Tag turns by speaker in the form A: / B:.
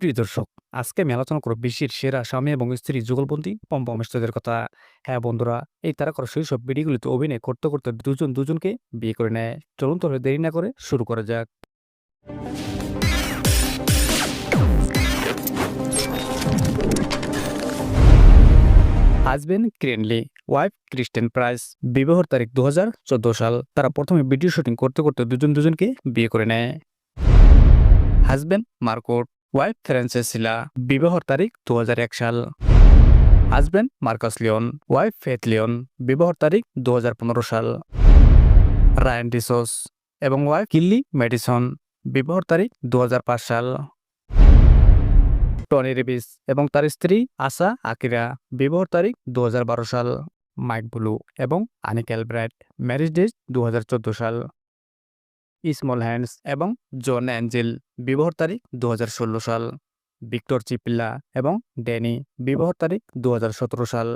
A: প্রিয় দর্শক, আজকে আমি আলোচনা করব বিশ্বের সেরা স্বামী এবং স্ত্রী যুগলবন্দী পম-পমেশ্বরদের কথা। হ্যাঁ বন্ধুরা, এই তারকারা শৈশব ভিডিওগুলিতে অভিনয় করতে, করতে দুজন দুজনকে বিয়ে করে নেয়। চলুন তাহলে দেরি না করে শুরু করা যাক। Husband Cranley, wife Kristen Price. বিবাহর তারিখ দু হাজার চোদ্দ সাল। তারা প্রথমে ভিডিও শুটিং করতে, করতে দুজন দুজনকে বিয়ে করে নেয়। হাজবেন্ড মার্কোট, ওয়াইফ ফ্রান্সেসিলা। বিবাহর তারিখ দু সাল। Husband Marcus Leon, wife Faith Leon. বিবাহর তারিখ দু সাল। রায়ান ডিসোস এবং ওয়াইফ কিল্লি ম্যাডিসন। বিবাহর তারিখ দু সাল। টনি রিবিস এবং তার স্ত্রী আশা আকিরা। বিবাহর তারিখ দু সাল। মাইক ব্লু এবং আনিক এলব্রাইট। ম্যারেজ ডেট দু সাল। স্মল হ্যান্ডস এবং জন অ্যাঞ্জেল। বিবাহর তারিখ দু হাজার ষোলো সাল। ভিক্টর চিপিল্লা এবং ড্যানি। বিবাহর তারিখ দু হাজার সতেরো সাল।